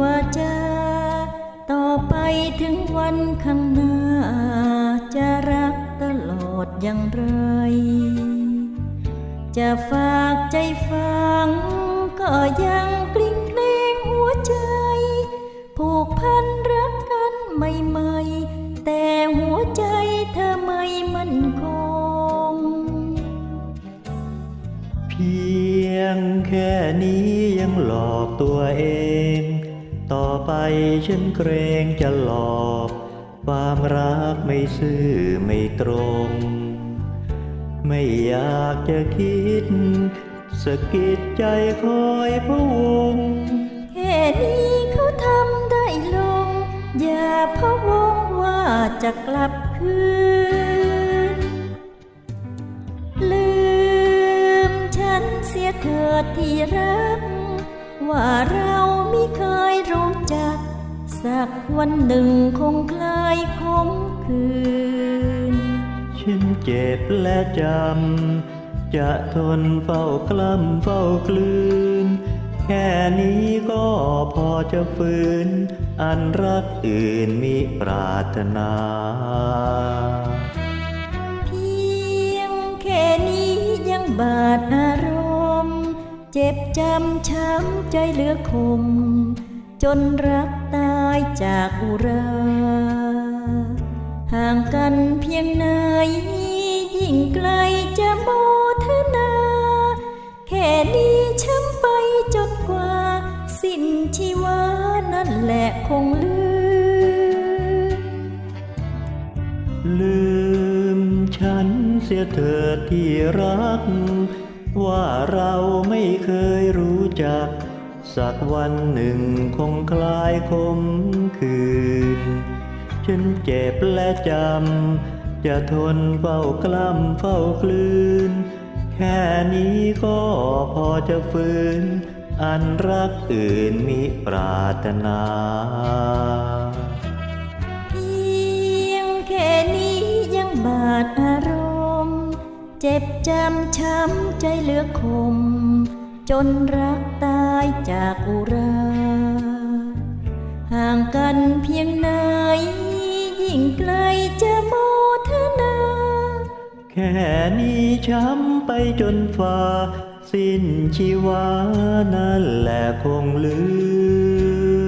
ว่าจะต่อไปถึงวันข้างหน้า จะรักตลอดอย่างไร จะฝากใจฟัง ก็ยังกลิ้งเกรงหัวใจ ผูกพันรักกันใหม่ๆแต่หัวใจเธอไม่มั่นคง เพียงแค่นี้ยังหลอกตัวเอง ต่อไปฉันเกรงจะหลอก ความรักไม่ซื่อไม่ตรง ไม่อยากจะคิดสะกิดใจคอยพะวงแค่นี้เขาทำได้ลง อย่าพะวงว่าจะกลับคืน ลืมฉันเสียเถิดที่รัก ว่าเราไม่เค สักวันหนึ่งคงคลายคมคืน ฉันเจ็บและจำ จะทนเฝ้ากล้ำเฝ้ากลืน แค่นี้ก็พอจะฝืน อันรักอื่นมิปรารถนา เพียงแค่นี้ยังบาดอารมณ์ เจ็บจำช้ำใจเหลือคม จนรักตายจากอุรา ห่างกันเพียงไหนยิ่งไกลจะโมทนา แค่นี้ช้ำไปจนกว่า สิ้นชีวานั่นแหละคงลืม ลืมฉันเสียเถิดที่รัก ว่าเราไม่เคยรู้จัก สักวันหนึ่งคงคลายคมคืน ฉันเจ็บและจำ จะทนเฝ้ากล้ำเฝ้ากลืน แค่นี้ก็พอจะฝืนอันรักอื่นมิปรารถนาเพียงแค่นี้ยังบาดอารมณ์ เจ็บจำช้ำใจเหลือคม จนรักตาายจากอุรา ห่างกันเพียงไหน ยิ่งไกลจะโมทนา แค่นี้ช้ำไปจนฟ้า สิ้นชีวานั่นแหละคงลืม